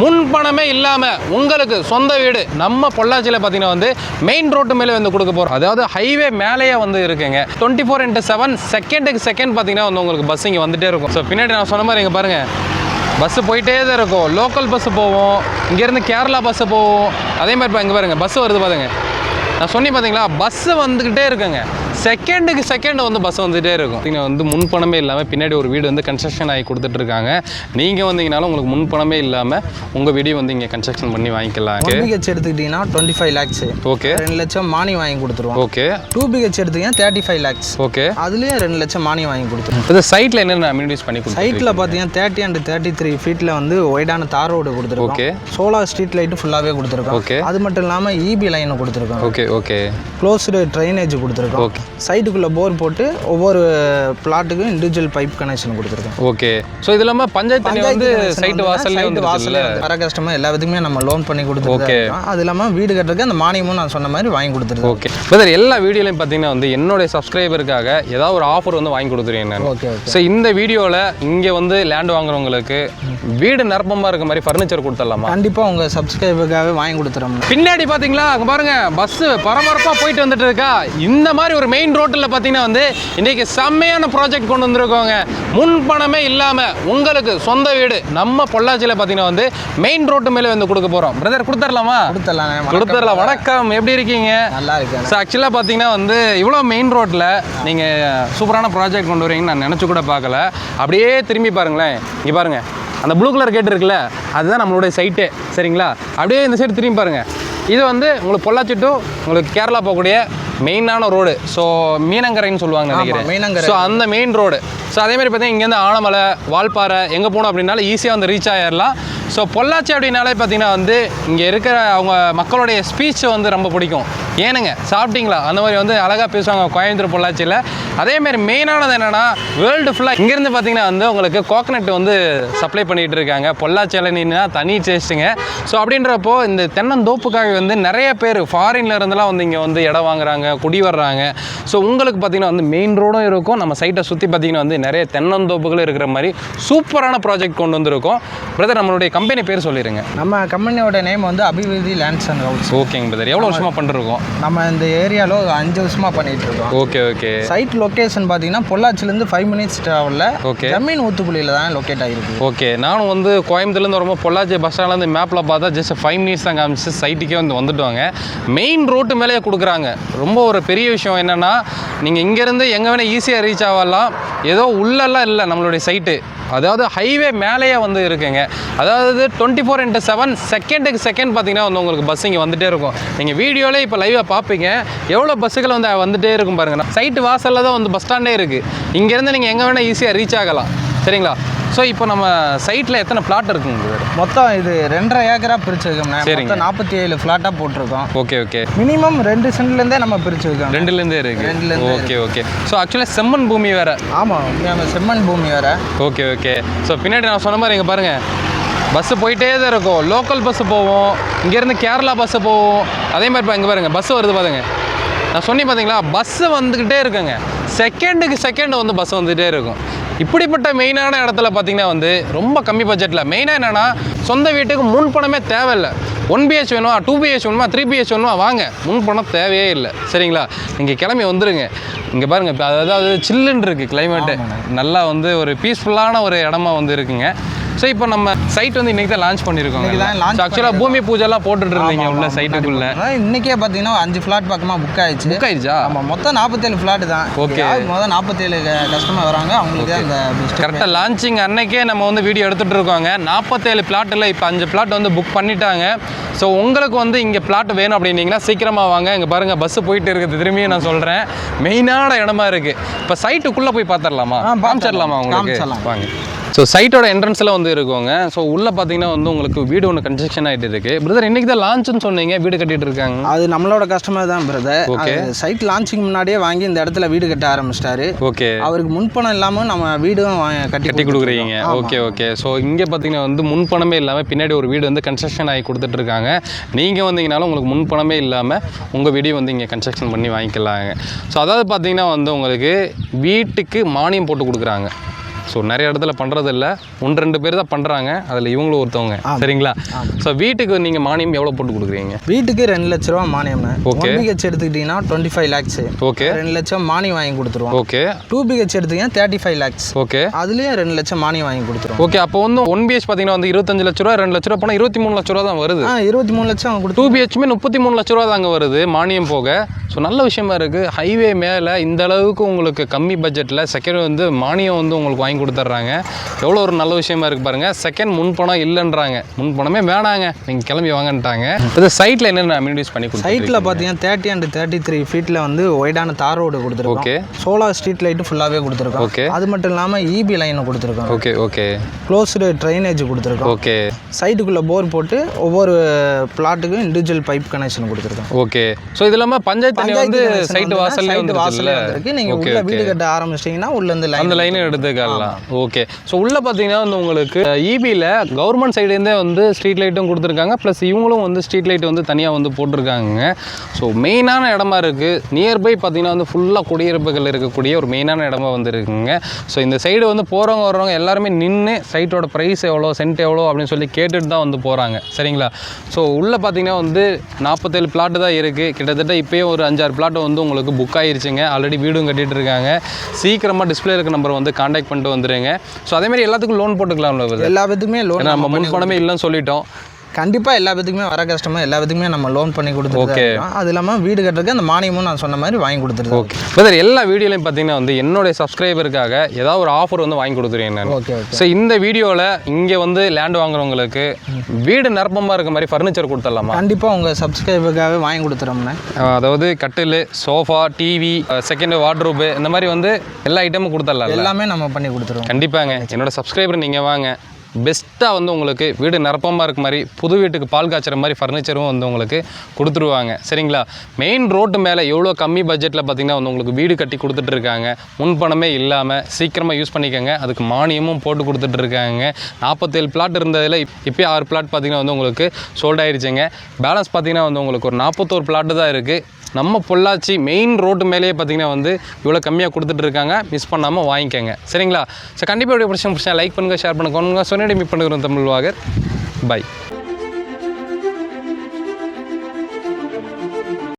முன் பணமே இல்லாமல் உங்களுக்கு சொந்த வீடு நம்ம பொள்ளாச்சியில் பார்த்தீங்கன்னா வந்து மெயின் ரோட்டு மேலே வந்து கொடுக்க போகிறோம் அதாவது ஹைவே மேலேயே வந்து இருக்குங்க. டுவெண்ட்டி ஃபோர் இன்ட்டு செவன் செகண்டுக்கு செகண்ட் பார்த்தீங்கன்னா வந்து உங்களுக்கு பஸ் இங்கே வந்துகிட்டே இருக்கும். ஸோ பின்னாடி நான் சொன்ன மாதிரி இங்கே பாருங்கள் பஸ்ஸு போயிட்டே தான் இருக்கும். லோக்கல் பஸ்ஸு போவோம். இங்கேருந்து கேரளா பஸ்ஸு போவோம். அதே மாதிரி இப்போ இங்கே பாருங்கள் பஸ்ஸு வருது பாருங்க. நான் சொன்னி பார்த்தீங்களா பஸ்ஸு வந்துக்கிட்டே இருக்குங்க. செகண்டுக்கு செகண்ட் வந்து பஸ் வந்துகிட்டே இருக்கும். நீங்கள் வந்து முன் பணமே இல்லாமல் பின்னாடி ஒரு வீடு வந்து கன்ஸ்ட்ரக்ஷன் ஆகி கொடுத்துட்டு இருக்காங்க நீங்கள் வந்தீங்கனாலும் உங்களுக்கு முன் பணமே இல்லாமல் உங்கள் வீடியோ வந்து இங்கே கன்ஸ்ட்ரக்ஷன் பண்ணி வாங்கிக்கலாம். ஒன் பிஹெச் எடுத்துக்கிட்டிங்கன்னா டுவெண்ட்டி ஃபைவ் லேக்ஸ் ஓகே ரெண்டு லட்சம் மானி வாங்கி கொடுத்துருவோம். ஓகே டூ பிஹெச் எடுத்தீங்கன்னா தேர்ட்டி ஃபைவ் லேக்ஸ் ஓகே அதுலேயும் ரெண்டு லட்சம் மானி வாங்கி கொடுத்துருவோம். இது சைட்டில் என்னென்ன அம்யூனிட்டிஸ் பண்ணி கொடுத்து சைட்டில் பார்த்தீங்கன்னா தேர்ட்டி அண்ட் தேர்ட்டி த்ரீ ஃபீட்டில் வந்து ஒய்டான தார் ரோடு கொடுத்துருக்கோம். ஓகே சோலார் ஸ்ட்ரீட் லைட்டு ஃபுல்லாகவே கொடுத்துருக்கோம். ஓகே அது மட்டும் இல்லாமல் இபி லைன் கொடுத்துருக்கோம். ஓகே ஓகே க்ளோஸ்டு ட்ரைனேஜ் கொடுத்துருக்கோம். ஓகே சைட்டுக்குள்ளே போர் போட்டு ஒவ்வொரு பிளாட்டுக்கும் இண்டிவிஜுவல் பைப் கனெக்ஷன் கொடுத்துருக்கோம். ஓகே. ஸோ இது இல்லாமல் பஞ்சாயத்து தண்ணி வந்து சைட்டு வாசல்லே சைட்டு வந்து வாசல்ல வர கஸ்டமர் எல்லா விதமே நம்ம லோன் பண்ணி கொடுத்துருக்கோம் அது இல்லாமல் வீடு கட்டுறதுக்கு அந்த மானியமும் நான் சொன்ன மாதிரி வாங்கி கொடுத்துருக்கோம் ஓகே. பிரதர் எல்லா வீடியோலையும் பார்த்தீங்கன்னா வந்து என்னுடைய சப்ஸ்கிரைபருக்காக ஏதாவது ஒரு ஆஃபர் வந்து வாங்கி கொடுத்துருவேன் நான். ஓகே ஸோ இந்த வீடியோவில் இங்கே வந்து லேண்ட் வாங்குறவங்களுக்கு வீடு நிரப்பமாக இருக்க மாதிரி ஃபர்னிச்சர் கொடுத்துடலாமா? கண்டிப்பாக உங்கள் சப்ஸ்கிரைபருக்காகவே வாங்கி கொடுத்துறோம். பின்னாடி பார்த்தீங்களா அங்கே பாருங்க பஸ்ஸு பரபரப்பாக போயிட்டு வந்துட்டு இருக்கா. இந்த மாதிரி ஒரு மெயின் ரோட்டில் பார்த்தீங்கன்னா வந்து இன்னைக்கு செம்மையான ப்ராஜெக்ட் கொண்டு வந்திருக்கோங்க முன் பணமே இல்லாமல் உங்களுக்கு சொந்த வீடு நம்ம பொள்ளாச்சியில் பார்த்தீங்கன்னா வந்து மெயின் ரோட்டு மேலே வந்து கொடுக்க போகிறோம் பிரதர் கொடுத்துடலாமா கொடுத்துடலாம் கொடுத்துடலாம் வணக்கம். எப்படி இருக்கீங்க? நல்லா இருக்கேன். ஸோ ஆக்சுவலாக பார்த்தீங்கன்னா வந்து இவ்வளோ மெயின் ரோட்டில் நீங்கள் சூப்பரான ப்ராஜெக்ட் கொண்டு வரீங்கன்னு நான் நினச்சி கூட பார்க்கல. அப்படியே திரும்பி பாருங்களேன். இங்கே பாருங்கள் அந்த ப்ளூ கலர் கேட் இருக்குல்ல அதுதான் நம்மளுடைய சைட்டே சரிங்களா? அப்படியே இந்த சைடு திரும்பி பாருங்கள் இது வந்து உங்களுக்கு பொள்ளாச்சி டு உங்களுக்கு கேரளா போகக்கூடிய மெயினான ரோடு ஸோ மீனங்கரைன்னு சொல்லுவாங்க நினைக்கிறேன். மீனங்கரை. ஸோ அந்த மெயின் ரோடு ஸோ அதே மாதிரி பார்த்தீங்கன்னா இங்கேருந்து ஆனமலை வால்பாறை எங்கே போகணும் அப்படின்னாலும் ஈஸியாக வந்து ரீச் ஆகிடலாம் ஸோ பொள்ளாச்சி அப்படின்னாலே பார்த்தீங்கன்னா வந்து இங்கே இருக்கிற அவங்க மக்களுடைய ஸ்பீச் வந்து ரொம்ப பிடிக்கும். ஏனுங்க சாப்பிட்டீங்களா? அந்த மாதிரி வந்து அழகாக பேசுவாங்க கோயம்புத்தூர் பொள்ளாச்சியில். அதேமாரி மெயினானது என்னென்னா வேர்ல்டு ஃபுல்லாக இங்கேருந்து பார்த்தீங்கன்னா வந்து உங்களுக்கு கோகனட் வந்து சப்ளை பண்ணிகிட்டு இருக்காங்க. பொள்ளாச்சி இளநீர்னா தனி டேஸ்ட்டுங்க ஸோ அப்படின்றப்போ இந்த தென்னந்தோப்புக்காக வந்து நிறைய பேர் ஃபாரின்ல இருந்தெல்லாம் வந்து இங்கே வந்து இடம் வாங்குறாங்க குடி வர்றாங்க. ஸோ உங்களுக்கு பார்த்தீங்கன்னா வந்து மெயின் ரோடும் இருக்கும். நம்ம சைட்டை சுற்றி பார்த்தீங்கன்னா வந்து நிறைய தென்னந்தோப்புகள் இருக்கிற மாதிரி சூப்பரான ப்ராஜெக்ட் கொண்டு வந்திருக்கோம். பிரதர் நம்மளுடைய கம்பெனி பேர் சொல்லிடுங்க நம்ம கம்பெனியோட நேம் வந்து அபிவிருத்தி லேண்ட்ஸ் அண்ட் ஹவுஸ் ஓகேங்க பிரதர் எவ்வளோ வருஷமாக பண்ணிருக்கோம்? நம்ம இந்த ஏரியாவில் ஒரு அஞ்சு வருஷமாக பண்ணிட்டு இருக்கோம். ஓகே ஓகே சைட் லொக்கேஷன் பார்த்தீங்கன்னா பொள்ளாச்சிலேருந்து ஃபைவ் மினிட்ஸ் ட்ராவலில் Okay. ஜமீன் ஊத்துக்குழியில் தான் லொக்கேட் ஆகிருக்கு ஓகே நானும் வந்து கோயம்புத்தூர்லேருந்து வரும்போது பொள்ளாச்சி பஸ் ஸ்டாண்ட்லேருந்து மேப்பில் பார்த்தா ஜஸ்ட் ஃபைவ் மினிட்ஸ் தான் காமிச்சு சைட்டுக்கே வந்து வந்துட்டுவாங்க மெயின் ரோட்டு மேலேயே கொடுக்குறாங்க. ரொம்ப ஒரு பெரிய விஷயம் என்னென்னா நீங்கள் இங்கேருந்து எங்கே வேணால் ஈஸியாக ரீச் ஆகலாம். ஏதோ உள்ளெல்லாம் இல்லை நம்மளுடைய சைட்டு அதாவது ஹைவே மேலேயே வந்து இருக்குங்க. அதாவது டுவெண்ட்டி ஃபோர் இன்ட்டு செவன் செகண்டுக்கு செகண்ட் பார்த்தீங்கன்னா வந்து உங்களுக்கு பஸ் இங்கே வந்துகிட்டே இருக்கும். நீங்கள் வீடியோவில் இப்போ லைவாக பார்ப்பீங்க. எவ்வளோ பஸ்ஸுகள் வந்து வந்துகிட்டே இருக்கும் பாருங்கள் சைட்டு வாசலில் தான் வந்து பஸ் ஸ்டாண்டே இருக்குது இங்கேருந்து நீங்கள் எங்கே வேணால் ஈஸியாக ரீச் ஆகலாம். சரிங்களா? ஸோ இப்போ நம்ம சைட்டில் எத்தனை பிளாட் இருக்குங்க brother? மொத்தம் இது ரெண்டரை ஏக்கரா பிரிச்சிருக்கோம்ண்ணே. மொத்தம் நாற்பத்தி ஏழு ஃப்ளாட்டாக போட்டிருக்கோம். ஓகே ஓகே மினிமம் ரெண்டு சென்ட்லேருந்தே நம்ம பிரிச்சிருக்கோம் ரெண்டுலேருந்தே இருக்கு. ரெண்டுலேருந்தே ஓகே ஓகே ஸோ ஆக்சுவலாக செம்மண் பூமி வேற. ஆமாம் நம்ம செம்மண் பூமி வேற. ஓகே ஓகே ஸோ பின்னாடி நான் சொன்ன மாதிரி இங்கே பாருங்கள் பஸ்ஸு போயிட்டே தான் இருக்கும். லோக்கல் பஸ்ஸு போவோம். இங்கேருந்து கேரளா பஸ்ஸு போவோம். அதே மாதிரி இங்கே பாருங்க பஸ்ஸு வருது பாருங்க. நான் சொன்னி பார்த்தீங்களா பஸ்ஸு வந்துக்கிட்டே இருக்குங்க. செகண்டுக்கு செகண்ட் வந்து பஸ் வந்துகிட்டே இருக்கும். இப்படிப்பட்ட மெயினான இடத்துல பார்த்தீங்கன்னா வந்து ரொம்ப கம்மி பட்ஜெட்டில். மெயினாக என்னென்னா சொந்த வீட்டுக்கு முன் பணமே தேவையில்லை. ஒன் பிஹெச் வேணுமா டூ பிஹெச் வேணுமா த்ரீ பிஹெச் வேணுமா வாங்க. முன் பணம் தேவையே இல்லை. சரிங்களா? நீங்கள் கிளம்பி வந்துருங்க. இங்கே பாருங்கள் இப்போ அதாவது சில்லுன்னு இருக்குது கிளைமேட்டு நல்லா வந்து ஒரு பீஸ்ஃபுல்லான ஒரு இடமா வந்து இருக்குங்க. ஸோ இப்போ நம்ம சைட் வந்து இன்னைக்கு தான் லான்ச் பண்ணியிருக்கோம். ஆக்சுவலாக பூமி பூஜைலாம் போட்டுட்டு இருந்தீங்க உள்ள சைட்டுக்குள்ள அதான் இன்னைக்கே பார்த்தீங்கன்னா அஞ்சு ஃப்ளாட் பக்கமாக புக் ஆயிடுச்சு. புக் ஆயிடுச்சா? ஆமாம் மொத்தம் நாற்பத்தேழு ஃப்ளாட் தான். யார் மொதல் நாற்பத்தேழு கஸ்டமர் வராங்க அவங்களுக்கு தான் கரெக்டாக லான்ச்சிங் அன்னைக்கே நம்ம வந்து வீடியோ எடுத்துகிட்டு இருக்கோங்க. நாற்பத்தேழு பிளாட்டில் இப்போ அஞ்சு பிளாட் வந்து புக் பண்ணிட்டாங்க. ஸோ உங்களுக்கு வந்து இங்கே பிளாட் வேணும் அப்படின்னீங்கன்னா சீக்கிரமாக வாங்க. இங்கே பாருங்கள் பஸ்ஸு போயிட்டு இருக்குது. திரும்பியும் நான் சொல்கிறேன் மெயினான இடமா இருக்குது இப்போ சைட்டுக்குள்ளே போய் பார்த்துடலாமா. காமிச்சிடலாமா உங்களுக்கு. வாங்க. ஸோ சைட்டோட என்ட்ரன்ஸில் வந்து இருக்குங்க. ஸோ உள்ளே பார்த்தீங்கன்னா வந்து உங்களுக்கு வீடு ஒன்று கன்ஸ்ட்ரக்ஷன் ஆகிட்டு இருக்கு. பிரதர் இன்னைக்கு தான் லான்ச்னு சொன்னீங்க. வீடு கட்டிட்டு இருக்காங்க. அது நம்மளோட கஸ்டமர் தான் பிரதர் Okay. சைட் லான்ச்சிங் முன்னாடியே வாங்கி இந்த இடத்துல வீடு கட்ட ஆரம்பிச்சிட்டாரு. ஓகே அவருக்கு முன்பணம் இல்லாமல் நம்ம வீடும் கட்டி கட்டி கொடுக்குறீங்க. ஓகே ஓகே ஸோ இங்கே பார்த்தீங்கன்னா வந்து முன் பணமே இல்லாமல் பின்னாடி ஒரு வீடு வந்து கன்ஸ்ட்ரக்ஷன் ஆகி கொடுத்துட்டு இருக்காங்க. நீங்கள் வந்தீங்கனாலும் உங்களுக்கு முன் பணமே இல்லாமல் உங்கள் வீடியோ வந்து இங்கே கன்ஸ்ட்ரக்ஷன் பண்ணி வாங்கிக்கலாங்க. ஸோ அதாவது பார்த்தீங்கன்னா வந்து உங்களுக்கு வீட்டுக்கு மானியம் போட்டு கொடுக்குறாங்க. ஸோ நிறைய இடத்துல பண்ணுறது இல்லை ஒன்று ரெண்டு பேர் தான் பண்ணுறாங்க அதில் இவங்களும் ஒருத்தவங்க. சரிங்களா? ஸோ வீட்டுக்கு நீங்கள் மானியம் எவ்வளோ போட்டு கொடுக்குறீங்க? வீட்டுக்கு ரெண்டு லட்ச ரூபா Okay. ஒன் பிஹெச் எடுத்துக்கிட்டிங்கன்னா டுவெண்ட்டி ஃபைவ் லேக்ஸ் ஓகே ரெண்டு லட்சம் மானியம் வாங்கி கொடுத்துருவோம். ஓகே டூ பிஹெச் எடுத்தீங்கன்னா தேர்ட்டி ஃபைவ் லேக்ஸ் ஓகே அதுலேயும் ரெண்டு லட்சம் மானியம் வாங்கி கொடுத்துருவோம். ஓகே அப்போ வந்து ஒன் பிஹெச் பார்த்தீங்கன்னா வந்து இருபத்தஞ்சு லட்ச ரூபா ரெண்டு லட்ச ரூபா போனால் இருபத்தி மூணு லட்ச ரூபா தான் வருது. ஆ இருபத்தி மூணு லட்சம் கொடுத்து டூ பிஹெச்மே முப்பத்தி மூணு லட்ச ரூபா தாங்க வருது மானியம் போக. ஸோ நல்ல விஷயமா இருக்குது ஹைவே மேலே இந்த அளவுக்கு உங்களுக்கு கம்மி பட்ஜெட்டில் செகண்ட் வந்து மானியம் வந்து உங்களுக்கு வாங்கி கொடுத்துட்றாங்க. எவ்வளோ ஒரு நல்ல விஷயமா இருக்குது பாருங்கள் செகண்ட் முன்பணம் இல்லைன்றாங்க. முன்பணமே வேணாங்க. நீங்கள் கிளம்பி வாங்கன்ட்டாங்க. இது சைட்டில் என்னென்ன அம்யூனிட்டிஸ் பண்ணி கொடுத்து சைட்டில் பார்த்தீங்கன்னா தேர்ட்டி அண்ட் தேர்ட்டி த்ரீ ஃபீட்டில் வந்து ஒய்டான தார் ரோடு கொடுத்துருக்கோம். ஓகே சோலார் ஸ்ட்ரீட் லைட்டு ஃபுல்லாகவே கொடுத்துருக்கோம். ஓகே அது மட்டும் இல்லாமல் இபி லைன் கொடுத்துருக்கோம். ஓகே ஓகே க்ளோஸ்டு ட்ரைனேஜ் கொடுத்துருக்கோம். ஓகே சைட்டுக்குள்ளே போர் போட்டு ஒவ்வொரு பிளாட்டுக்கும் இண்டிவிஜுவல் பைப் கனெக்ஷன் கொடுத்துருக்கோம். ஓகே ஸோ இது இல்லாமல் பஞ்சாயத்து தண்ணி வந்து சைட்டு வாசல்லே சைட்டு வாசல்லே நீங்கள் ஓகே உள்ள வீடு கட்ட ஆரம்பிச்சிட்டிங்கன்னா உள்ளேருந்து லைன் அந்த லைனும் எடுத்துக்கலாம். ஓகே ஸோ உள்ளே பார்த்தீங்கன்னா வந்து உங்களுக்கு இபியில் கவர்மெண்ட் சைடுலேருந்தே வந்து ஸ்ட்ரீட் லைட்டும் கொடுத்துருக்காங்க. ப்ளஸ் இவங்களும் வந்து ஸ்ட்ரீட் லைட் வந்து தனியாக வந்து போட்டிருக்காங்க. ஸோ மெயினான இடமா இருக்குது நியர்பை பார்த்தீங்கன்னா வந்து ஃபுல்லாக குடியிருப்புகள் இருக்கக்கூடிய ஒரு மெயினான இடமா வந்து இருக்குங்க. ஸோ இந்த சைடு வந்து போகிறவங்க வர்றவங்க எல்லாருமே நின்று சைட்டோட ப்ரைஸ் எவ்வளோ சென்ட் எவ்வளோ அப்படின்னு சொல்லி கேட்டுட்டு தான் வந்து போகிறாங்க சரிங்களா? ஸோ உள்ளே பார்த்தீங்கன்னா வந்து நாற்பத்தேழு பிளாட்டு தான் இருக்குது கிட்டத்தட்ட இப்போயே ஒரு அஞ்சாறு பிளாட்டு வந்து உங்களுக்கு புக் ஆயிருச்சுங்க. ஆல்ரெடி வீடும் கட்டிகிட்டு இருக்காங்க. சீக்கிரமாக டிஸ்பிளே இருக்க நம்பர் வந்து காண்டாக்ட் பண்ணிட்டு வந்துருங்க. ஸோ அதேமாதிரி எல்லாத்துக்கும் லோன் போட்டுக்கலாம்ல இது? எல்லா விதத்துக்குமே லோன் நம்ம முன்பணமே இல்லைன்னு சொல்லிட்டோம். கண்டிப்பாக எல்லா விதத்துக்குமே வர கஸ்டமர் எல்லா விதத்துக்குமே நம்ம லோன் பண்ணி கொடுத்துருக்கோம். அது இல்லாமல் வீடு கட்டுறதுக்கு அந்த மானியமும் நான் சொன்ன மாதிரி வாங்கி கொடுத்துருக்கோம் ஓகே பிரதர் எல்லா வீடியோலையும் பார்த்தீங்கன்னா வந்து என்னுடைய சப்ஸ்கிரைபருக்காக ஏதாவது ஒரு ஆஃபர் வந்து வாங்கி கொடுத்துருக்கேன் நான். ஓகே ஸோ இந்த வீடியோவில் இங்கே வந்து லேண்ட் வாங்குறவங்களுக்கு வீடு நிரப்பமாக இருக்க மாதிரி ஃபர்னிச்சர் கொடுத்துடலாமா? கண்டிப்பாக உங்கள் சப்ஸ்கிரைபருக்காகவே வாங்கி கொடுத்துறோம்ண்ணே அதாவது கட்டில் சோஃபா டிவி செகண்ட் வார்ட்ரோபு இந்த மாதிரி வந்து எல்லா ஐட்டமும் கொடுத்துடலாம் எல்லாமே நம்ம பண்ணி கொடுத்துருவோம். கண்டிப்பாங்க. என்னோட சப்ஸ்கிரைபர் நீங்கள் வாங்க. பெஸ்ட்டாக வந்து உங்களுக்கு வீடு நிரப்பமாக இருக்க மாதிரி புது வீட்டுக்கு பால் காய்ச்சற மாதிரி ஃபர்னிச்சரும் வந்து உங்களுக்கு கொடுத்துருவாங்க. சரிங்களா? மெயின் ரோட்டு மேலே எவ்வளோ கம்மி பட்ஜெட்டில் பார்த்தீங்கன்னா வந்து உங்களுக்கு வீடு கட்டி கொடுத்துட்ருக்காங்க முன்பணமே இல்லாமல் சீக்கிரமாக யூஸ் பண்ணிக்கோங்க. அதுக்கு மானியமும் போட்டு கொடுத்துட்ருக்காங்க நாற்பத்தேழு பிளாட் இருந்ததில் இப்போயே ஆறு பிளாட் பார்த்தீங்கன்னா வந்து உங்களுக்கு சோல்ட் ஆயிடுச்சுங்க பேலன்ஸ் பார்த்தீங்கன்னா வந்து உங்களுக்கு ஒரு நாற்பத்தோரு பிளாட்டு தான் இருக்குது நம்ம பொள்ளாச்சி மெயின் ரோட்டு மேலேயே பார்த்தீங்கன்னா வந்து இவ்வளோ கம்மியாக கொடுத்துட்டு இருக்காங்க. மிஸ் பண்ணாமல் வாங்கிக்கோங்க. சரிங்களா? ஸோ கண்டிப்பாக இப்படி பிரச்சனை பிரச்சனை லைக் பண்ணுங்கள் ஷேர் பண்ணுங்கள் சொன்னடி மீட் பண்ணுறோம் தமிழ் வாகர். பை